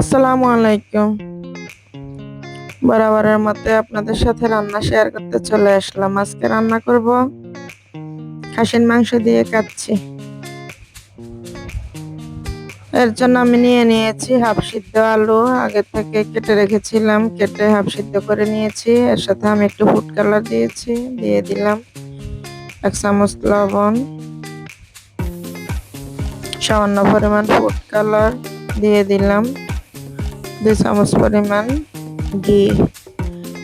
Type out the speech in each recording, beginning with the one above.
আসসালামু আলাইকুম। বরাবরের মতো আপনাদের সাথে রান্না শেয়ার করতে চলে আসলাম। আজকে রান্না করব খাসির মাংস দিয়ে কাচ্ছি এর জন্য আমি নিয়ে নিয়েছি হাফ সিদ্ধ আলু। আগে থেকে কেটে রেখেছিলাম, কেটে হাফ সিদ্ধ করে নিয়েছি। এর সাথে আমি একটু ফুড কালার দিয়েছি, দিয়ে দিলাম এক চামচ লবণ। সামান্য পরিমাণ ফুড কালার দিয়ে দিলাম। দুই চামচ পরিমাণ, ঘি,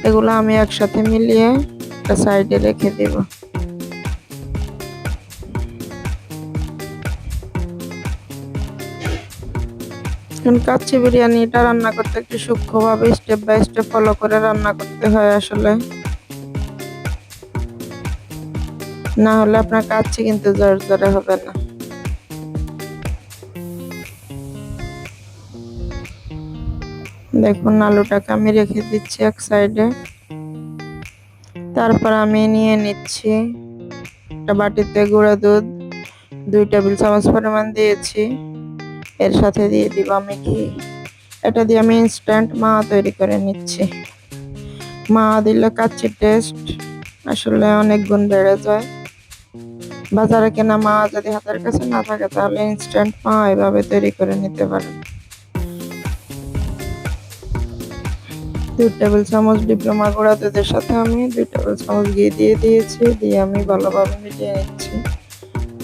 এগুলো আমি একসাথে মিলিয়ে একটা সাইডে রেখে দেব। এখন কাচ্চি বিরিয়ানিটা রান্না করতে একটু সূক্ষ্মভাবে স্টেপ বাই স্টেপ ফলো করে রান্না করতে হয় আসলে। না হলে আপনার কাচ্চি কিন্তু জোর জোরে হবে না। দেখুন, আলুটাকে আমি রেখে দিচ্ছি এক সাইডে। তারপর আমি নিয়ে নিচ্ছি একটা বাটিতে গুঁড়া দুধ, দুই টেবিল চামচ পরিমাণ দিয়েছি। এর সাথে দিয়ে দিব আমি ঘি। এটা দিয়ে আমি ইনস্ট্যান্ট মা তৈরি করে নিচ্ছি। মা দিলে কাচ্চির টেস্ট আসলে অনেক গুণ বেড়ে যায়। বাজারে কেনা মা যদি হাতের কাছে না থাকে, তাহলে ইনস্ট্যান্ট মা এভাবে তৈরি করে নিতে পারেন। দুই টেবিল চামচ ডিপ্লোমা গুঁড়া দুধের সাথে আমি দুই টেবিল চামচ ঘি দিয়ে দিয়েছি, দিয়ে আমি ভালোভাবে মিলিয়ে নিচ্ছি।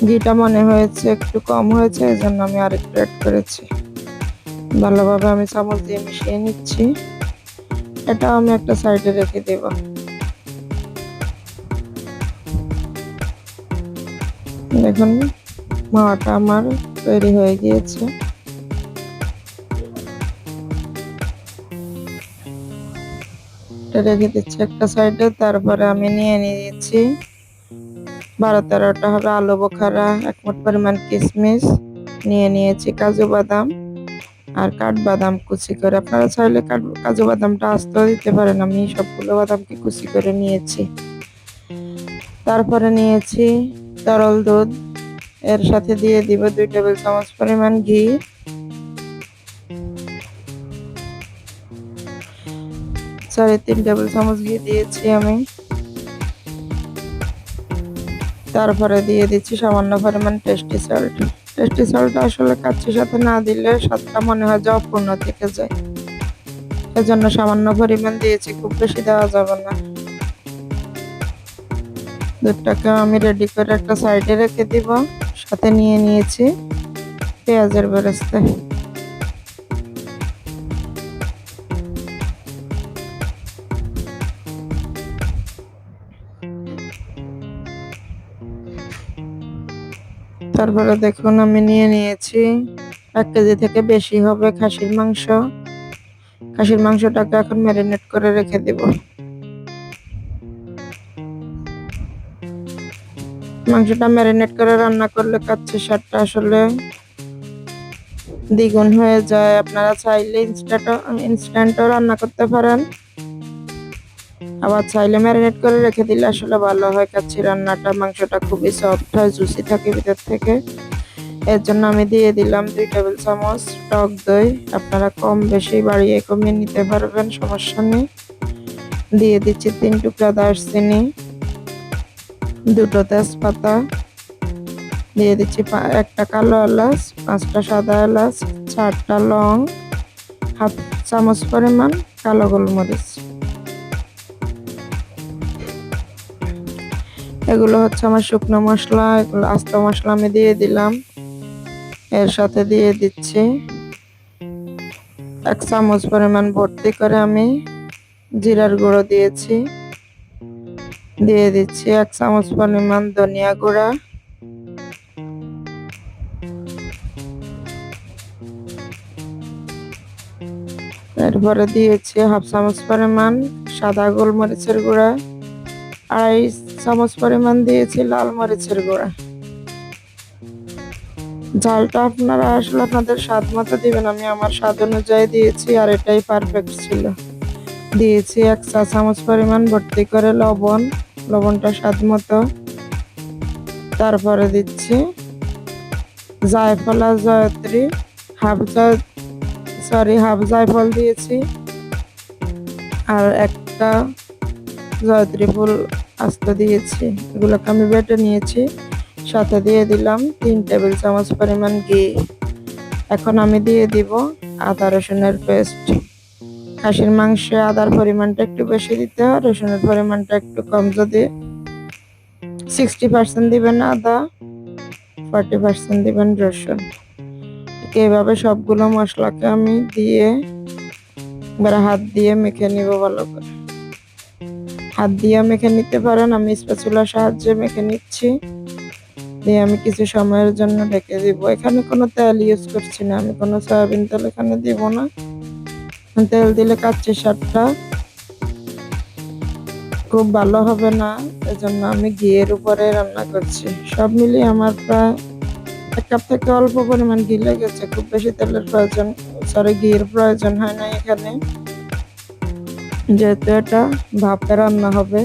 ঘিটা মনে হয়েছে একটু কম হয়েছে এই জন্য আমি আরেকটু অ্যাড করেছি। ভালোভাবে আমি চামচ দিয়ে মিশিয়ে নিচ্ছি। এটা আমি একটা সাইডে রেখে দেব। দেখুন মাটা আমার তৈরি হয়ে গিয়েছে। রেখে দিচ্ছি একটা সাইডে, তারপরে আমি নিয়ে নিয়েছি বারো তেরোটা হবে, আলু, বোখারা, এক পরিমাণ কিশমিশ নিয়ে নিয়েছি কাজু বাদাম আর কাঠবাদাম কুচি করে। আপনারা চাইলে কাজু বাদামটা আস্তেও দিতে পারেন, আমি সবগুলো বাদামকে কুচি করে নিয়েছি। তারপরে নিয়েছি তরল দুধ, এর সাথে দিয়ে দিব দুই টেবিল চামচ পরিমাণ ঘি। সাড়ে তিন টেবিল চামচ ঘি দিয়েছি আমি। তারপরে দিয়ে দিচ্ছি সামান্য পরিমাণ টেস্টি সল্ট টেস্টি সল্ট আসলে কাচ্ছির সাথে না দিলে স্বাদটা মনে হয় যে অপূর্ণ থেকে যায়। এজন্য সামান্য পরিমাণ দিয়েছি, খুব বেশি দেওয়া যাবে না। দুধটাকে আমি রেডি করে একটা সাইডে রেখে দিব। সাথে নিয়ে নিয়েছি পেঁয়াজের বেরেস্তে। তারপরে দেখুন, আমি নিয়ে নিয়েছি। এক কেজি থেকে বেশি হবে খাসির মাংস। খাসির মাংসটাকে এখন ম্যারিনেট করে রেখে দেব। মাংসটা ম্যারিনেট করে রান্না করলে কাচ্চি স্বাদটা আসলে দ্বিগুণ হয়ে যায়। আপনারা চাইলে ইনস্ট্যান্টও ইনস্ট্যান্টও রান্না করতে পারেন। আবার চাইলে ম্যারিনেট করে রেখে দিলে আসলে ভালো হয়, কাচ্চি রান্নাটা, মাংসটা খুবই সফট হয় জুসি থাকে ভিতর থেকে। এর জন্য আমি দিয়ে দিলাম দুই টেবিল চামচ টক দই। আপনারা কম বেশি বাড়িয়ে কমিয়ে নিতে পারবেন, সমস্যা নেই। দিয়ে দিচ্ছি তিন টুকরা দারচিনি, দুটো তেজপাতা। দিয়ে দিচ্ছি একটা কালো এলাচ, পাঁচটা সাদা এলাচ, চারটা লং, হাফ চামচ পরিমাণ কালো গোলমরিচ। এগুলো হচ্ছে আমার শুকনো মশলা, এগুলো আস্ত মশলা আমি দিয়ে দিলাম। এর সাথে দিয়ে দিচ্ছি এক চামচ পরিমাণ ভর্তি করে আমি জিরার গুঁড়ো দিয়েছি। দিয়ে দিচ্ছি এক চামচ পরিমাণ ধনিয়া গুঁড়া। এরপরে দিয়েছি হাফ চামচ পরিমাণ সাদা গোলমরিচের গুঁড়া, আড়াই চামচ পরিমাণ দিয়েছি লাল মরিচের গুঁড়া। ঝালটা আপনারা আসলে আপনাদের স্বাদ মতো দিবেন, আমি আমার স্বাদ অনুযায়ী দিয়েছি আর এটাই পারফেক্ট ছিল। দিয়েছি এক চা চামচ পরিমাণ ভর্তি করে লবণ, লবণটা স্বাদ মতো। তারপরে দিচ্ছি জায়ফলা জয়ত্রী, হাফ জয় সরি হাফ জায়ফল দিয়েছি। আর একটা জয়ত্রী ফুল আস্ত দিয়েছি। এগুলোকে আমি বেটে নিয়েছি। সাথে দিয়ে দিলাম তিন টেবিল চামচ পরিমাণ ঘি। এখন আমি দিয়ে দিব আদা রসুনের পেস্ট। খাসির মাংসে আদার পরিমাণটা একটু বেশি দিতে হয়, রসুনের পরিমাণটা একটু কম যদি। সিক্সটি পার্সেন্ট দিবেন আদা ফর্টি পার্সেন্ট দিবেন রসুন। এইভাবে সবগুলো মশলাকে আমি দিয়ে এবার হাত দিয়ে মেখে নিব ভালো করে। হাত দিয়ে মেখে নিতে পারেন, আমি স্প্যাচুলার সাহায্যে মেখে নিচ্ছি। দিয়ে আমি কিছু সময়ের জন্য ঢেকে দিব। এখানে কোনো তেল ইউজ করছি না, আমি কোনো সয়াবিন তেল এখানে দিব না। তেল দিলে কাচ্চি সারটা খুব ভালো হবে না, এজন্য আমি ঘিয়ের উপরে রান্না করছি। সব মিলিয়ে আমার প্রায় এক কাপ থেকে অল্প পরিমাণ ঘি লেগেছে, খুব বেশি তেলের প্রয়োজন সরি ঘিয়ের প্রয়োজন হয় না এখানে। যেহেতু এটা ভাপে রান্না হবে।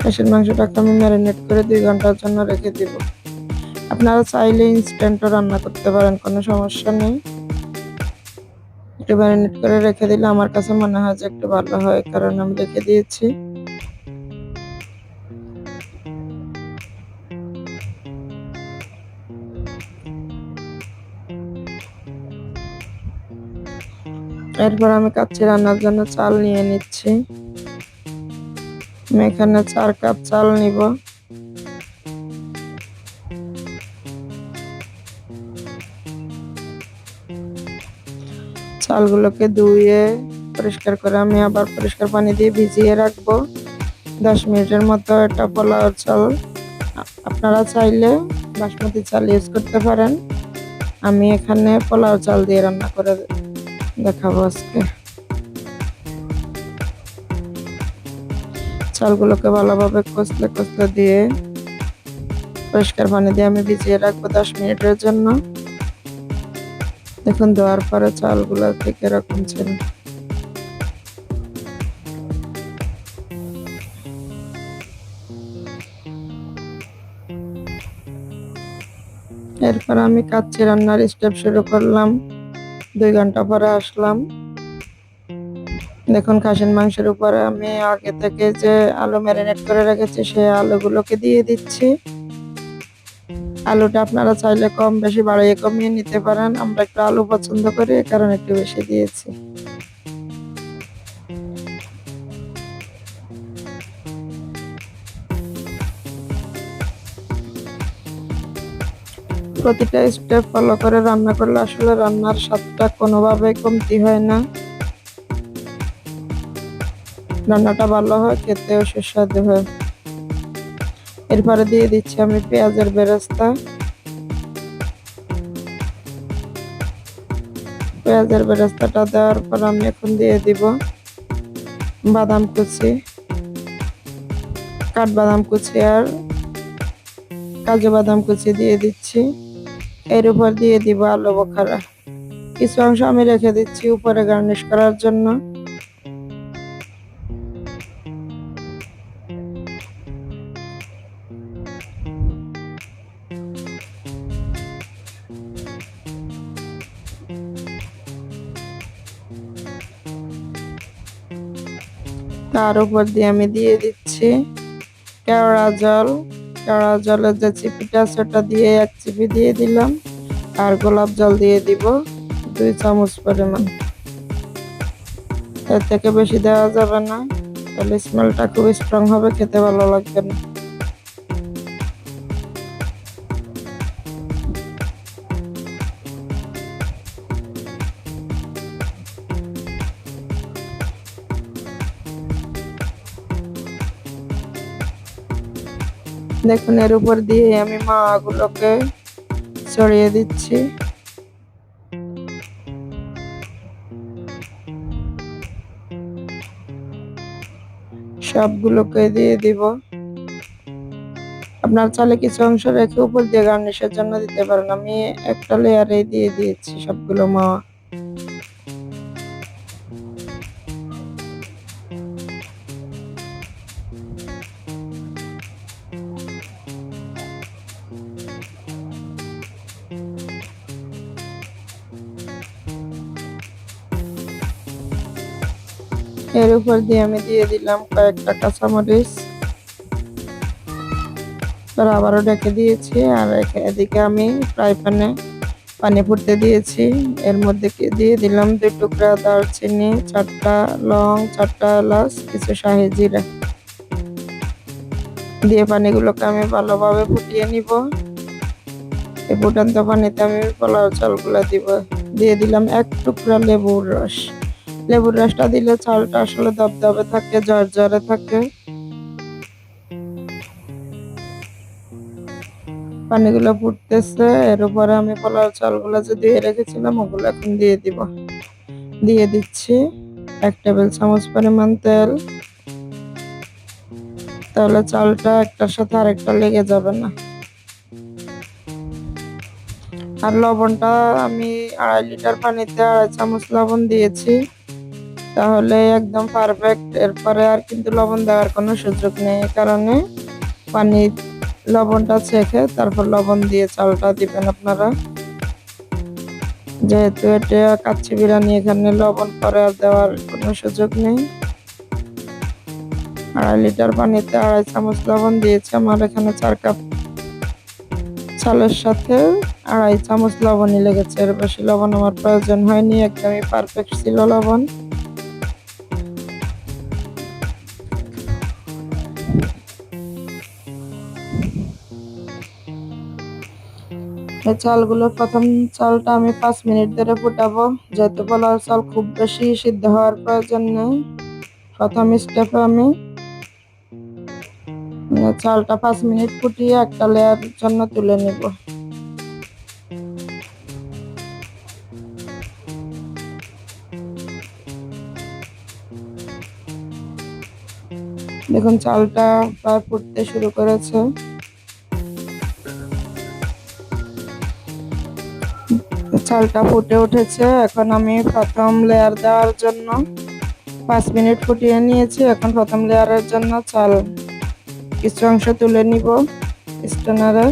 খাসির মাংসটাকে আমি ম্যারিনেট করে দুই ঘণ্টার জন্য রেখে দিব। আপনারা চাইলে ইনস্ট্যান্টও রান্না করতে পারেন, কোনো সমস্যা নেই। একটু ম্যারিনেট করে রেখে দিলে আমার কাছে মনে হয় যে একটু ভালো হয়, কারণ আমি রেখে দিয়েছি। এরপর আমি কাচ্চি রান্নার জন্য চাল নিয়ে নিচ্ছি। আমি এখানে চার কাপ চাল নিব। চালগুলোকে ধুয়ে পরিষ্কার করে আমি আবার পরিষ্কার পানি দিয়ে ভিজিয়ে রাখব। দশ মিনিটের মতো এটা পোলাও চাল। আপনারা চাইলে বাসমতি চাল ইউজ করতে পারেন। আমি এখানে পোলাও চাল দিয়ে রান্না করে দেখাবো আজকে। চালগুলোকে ভালোভাবে কষলে কষলে দিয়ে পরিষ্কার পানি দিয়ে আমি ভিজিয়ে রাখব দশ মিনিটের জন্য। দেখুন, দেওয়ার পরে চালগুলো ঠিক এরকম ছিল। এরপর আমি কাচ্চি রান্নার স্টেপ শুরু করলাম। দুই ঘণ্টা পরে আসলাম। দেখুন, খাসির মাংসের উপরে আমি আগে থেকে যে আলু ম্যারিনেট করে রেখেছি, সেই আলুগুলোকে দিয়ে দিচ্ছি। আলুটা আপনারা চাইলে কম বেশি বাড়িয়ে কমিয়ে নিতে পারেন। আমরা একটু আলু পছন্দ করি কারণ কারণে একটু বেশি দিয়েছি। প্রতিটা স্টেপ ফলো করে রান্না করলে আসলে রান্নার স্বাদটা কোনোভাবেই কমতি হয় না। রান্নাটা ভালো হয়, খেতেও সুস্বাদু হয়। এরপরে দিয়ে দিচ্ছি আমি পেঁয়াজের বেরেস্তা। পেঁয়াজের বেরেস্তাটা দেওয়ার পর আমি এখন দিয়ে দিব বাদাম কুচি, কাঠবাদাম কুচি আর কাজু বাদাম কুচি দিয়ে দিচ্ছি। এর উপর দিয়ে দিব আলু বোখারা। কিছু অংশ আমি রেখে দিচ্ছি উপরে গার্নিশ করার জন্য। তার উপর দিয়ে আমি দিয়ে দিচ্ছি কেওড়া জল। কেওড়া জলের যে চিপিটা, সেটা দিয়ে এক চিপি দিয়ে দিলাম। আর গোলাপ জল দিয়ে দিব দুই চামচ পরিমাণ। এর থেকে বেশি দেওয়া যাবে না। তাহলে স্মেলটা খুব স্ট্রং হবে, খেতে ভালো লাগবে না। দেখুন, এর উপর দিয়ে আমি মাগুলোকে ছড়িয়ে দিচ্ছি। সবগুলোকে দিয়ে দিব। আপনার চালে কিছু অংশ রেখে উপর দিয়ে গার্নিশের জন্য দিতে পারেন। আমি একটা লেয়ারে দিয়ে দিয়েছি সবগুলো মাওয়া এর উপর দিয়ে আমি দিয়ে দিলাম কয়েকটা কাঁচামরিচ। তার আবারও ডেকে দিয়েছি আর এদিকে আমি ফ্রাই প্যানে পানি ফুটতে দিয়েছি। এর মধ্যে দিয়ে দিলাম? দুই টুকরা দারচিনি, চারটা লং, চারটা এলাচ, কিছু শাহি জিরা। দিয়ে পানিগুলোকে আমি ভালোভাবে ফুটিয়ে নিব। এই ফুটান্ত পানিতে আমি পোলাও চালগুলো দিব। দিয়ে দিলাম এক টুকরা লেবুর রস। লেবুর রসটা দিলে চালটা আসলে দবদবে থাকে, ঝরঝরে থাকে। পানিগুলো ফুটতেছে, এর উপরে আমি পোলাও চালগুলো যে দিয়ে রেখেছিলাম, ওগুলো এখন দিয়ে দিব। দিয়ে দিচ্ছি এক টেবিল চামচ পরিমাণ তেল। তাহলে চালটা একটার সাথে আরেকটা লেগে যাবে না। আর লবণটা আমি আড়াই লিটার পানিতে আড়াই চামচ লবণ দিয়েছি। তাহলে একদম পারফেক্ট এরপরে আর কিন্তু লবণ দেওয়ার কোনো সুযোগ নেই কারণে পানি লবণটা ছেঁকে তারপর লবণ দিয়ে চালটা দিবেন আপনারা। যেহেতু এটা কাচ্চি বিরিয়ানি, এখানে লবণ পরে আর দেওয়ার কোনো সুযোগ নেই। আড়াই লিটার পানিতে আড়াই চামচ লবণ দিয়েছি, আমার এখানে চার কাপ চালের সাথে আড়াই চামচ লবণই লেগেছে। এর বেশি লবণ আমার প্রয়োজন হয়নি, একদমই পারফেক্ট ছিল লবণ। চালগুলো প্রথম চালটা আমি পাঁচ মিনিট ধরে ফুটাবো। যেহেতু পোলাও চাল খুব বেশি সিদ্ধ হওয়ার প্রয়োজন নেই। প্রথম স্টেপে আমি চালটা পাঁচ মিনিট ফুটিয়ে একটা লেয়ার জন্য তুলে নিব। দেখুন, চালটা প্রায় ফুটতে শুরু করেছে। চালটা ফুটে উঠেছে। এখন আমি প্রথম লেয়ার দেওয়ার জন্য পাঁচ মিনিট ফুটিয়ে নিয়েছি। এখন প্রথম লেয়ারের জন্য চাল কিছু অংশ তুলে নিব স্টোনারে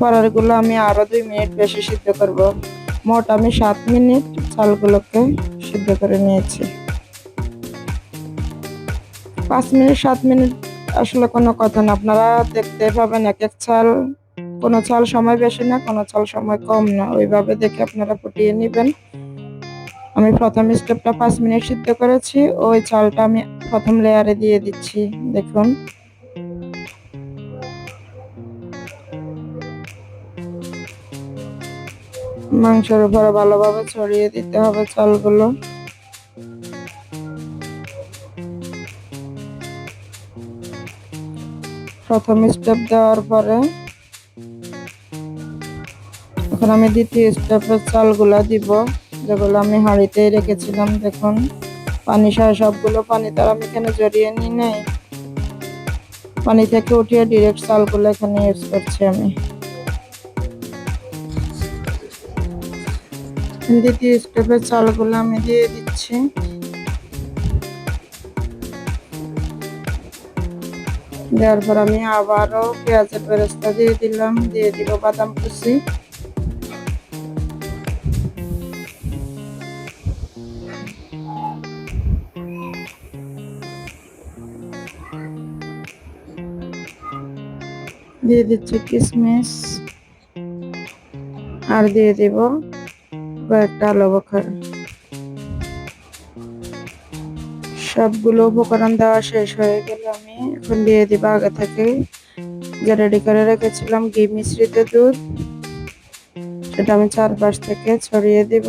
পরেরগুলো আমি আরও দুই মিনিট বেশি সিদ্ধ করব। মোট আমি সাত মিনিট চালগুলোকে সিদ্ধ করে নিয়েছি। পাঁচ মিনিট, সাত মিনিট আসলে কোনো কথা না। আপনারা দেখতে পাবেন এক এক চাল কোনো চাল সময় বেশি না, কোনো চাল সময় কম না। ওইভাবে দেখে আপনারা ফুটিয়ে নেবেন। আমি প্রথম স্টেপটা পাঁচ মিনিট সিদ্ধ করেছি। ওই চালটা আমি প্রথম লেয়ারে দিয়ে দিচ্ছি, দেখুন। মাংসের উপরে ভালোভাবে ছড়িয়ে দিতে হবে চালগুলো। প্রথম স্টেপ দেওয়ার পরে এখন আমি দ্বিতীয় স্টেপের চালগুলা দিব, যেগুলো আমি হাঁড়িতেই রেখেছিলাম, দেখুন। পানি সহ সবগুলো পানি তার আমি এখানে জড়িয়ে নিই নাই। পানি থেকে উঠিয়ে ডিরেক্ট চালগুলো এখানে ইউজ করছি আমি। দ্বিতীয় স্টেপের চালগুলো আমি দিয়ে দিচ্ছি। দেওয়ার পর আমি আবারও পেঁয়াজের বেরেস্তা দিয়ে দিলাম, দিয়ে দিব বাদাম কুচি। দিয়ে দিচ্ছি কিশমিশ। আর দিয়ে দিব কয়েকটা আলু বখার সবগুলো উপকরণ দেওয়া শেষ হয়ে গেলে আমি। এখন দিয়ে দিব আগে থেকে যে রেডি করে রেখেছিলাম ঘি মিশ্রিত দুধ। সেটা আমি চারপাশ থেকে ছড়িয়ে দিব।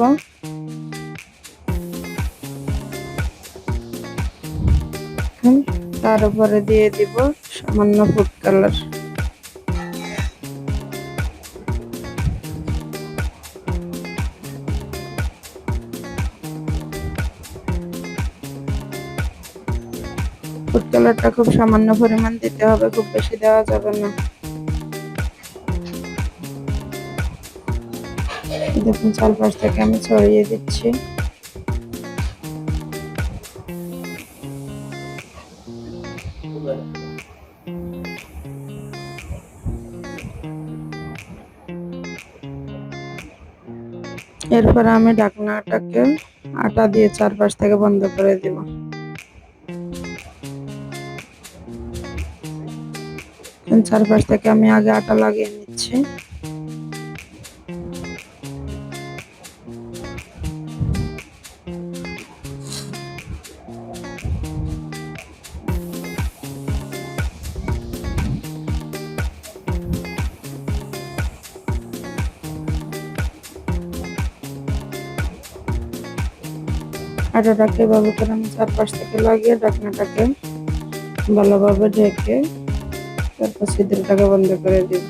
তার উপরে দিয়ে দিব সামান্য ফুড কালার। ফুড কালারটা খুব সামান্য পরিমাণ দিতে হবে, খুব বেশি দেওয়া যাবে না। দেখুন, চারপাশ থেকে আমি ছড়িয়ে দিচ্ছি। এরপর আমি ঢাকনাটাকে আটা দিয়ে চারপাশ থেকে বন্ধ করে দিব। চারপাশ থেকে আমি আগে আটা লাগিয়ে নিচ্ছি। আটাটাকে এভাবে করে আমি চারপাশ থেকে লাগিয়ে ঢাকনাটাকে ভালোভাবে ঢেকে তারপর ছিদ্রটাকে বন্ধ করে দিব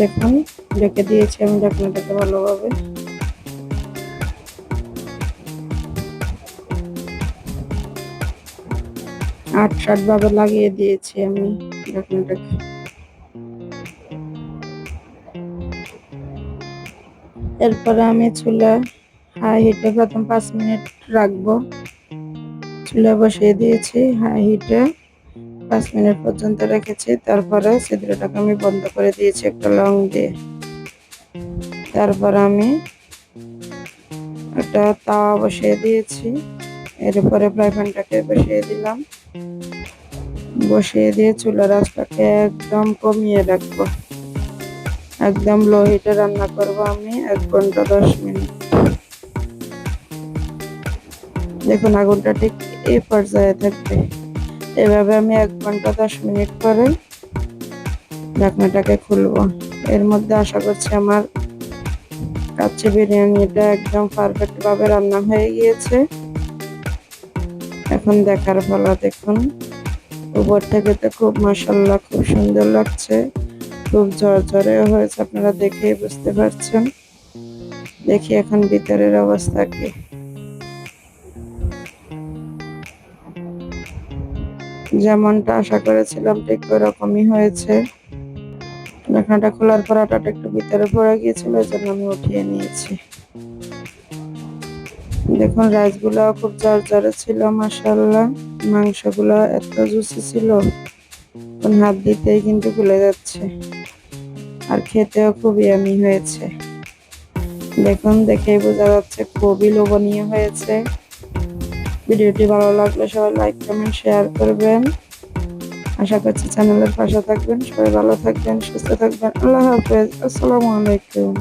দেখুন, ঢেকে দিয়েছি আমি ঢাকনাটাকে ভালোভাবে। আট ষাট ভাবে লাগিয়ে দিয়েছি আমি ঢাকনাটাকে। এরপরে আমি চুলা হাই হিটে প্রথম পাঁচ মিনিট রাখব। চুলা বসিয়ে দিয়েছি হাই হিটে। পাঁচ মিনিট পর্যন্ত রেখেছি, তারপরে ছিদ্রটাকে আমি বন্ধ করে দিয়েছি একটা লং দিয়ে। তারপর আমি একটা তাওয়া বসিয়ে দিয়েছি, এর উপরে ফ্রাই প্যানটাকে বসিয়ে দিলাম। বসিয়ে দিয়ে চুলার আঁচটাকে একদম কমিয়ে রাখব। একদম লো হিটে রান্না করব আমি এক ঘণ্টা দশ মিনিট। দেখুন আগুনটা ঠিক এই পর্যায়ে থাকবে। এভাবে আমি এক ঘণ্টা দশ মিনিট পরে ঢাকনাটাকে খুলবো। এর মধ্যে আশা করছি আমার কাচ্চি বিরিয়ানিটা একদম পারফেক্ট ভাবে রান্না হয়ে গিয়েছে। এখন দেখার ফলা দেখুন। উপর থেকে তো খুব মশাল্লা খুব সুন্দর লাগছে। খুব ঝরঝরে হয়েছে, আপনারা দেখেই বুঝতে পারছেন। দেখি এখন ভিতরের অবস্থা কি। যেমনটা আশা করেছিলাম ঠিক ওরকমই হয়েছে। ঢাকনাটা খোলার পর আটাটা একটু ভিতরে পড়ে গিয়েছিল এই জন্য আমি উঠিয়ে নিয়েছি। দেখুন রাইসগুলো খুব ঝরঝরে ছিল মাসাল্লাহ মাংসগুলো এত জুসি ছিল হাত দিতেই কিন্তু খুলে যাচ্ছে। আর খেতেও খুব ইয়ামি হয়েছে। দেখুন, দেখেই বোঝা যাচ্ছে খুবই লোভনীয় হয়েছে। ভিডিওটি ভালো লাগলে সবাই লাইক কমেন্ট শেয়ার করবেন। আশা করছি চ্যানেলের পাশে থাকবেন। সবাই ভালো থাকবেন, সুস্থ থাকবেন। আল্লাহ হাফেজ। আসসালামু আলাইকুম।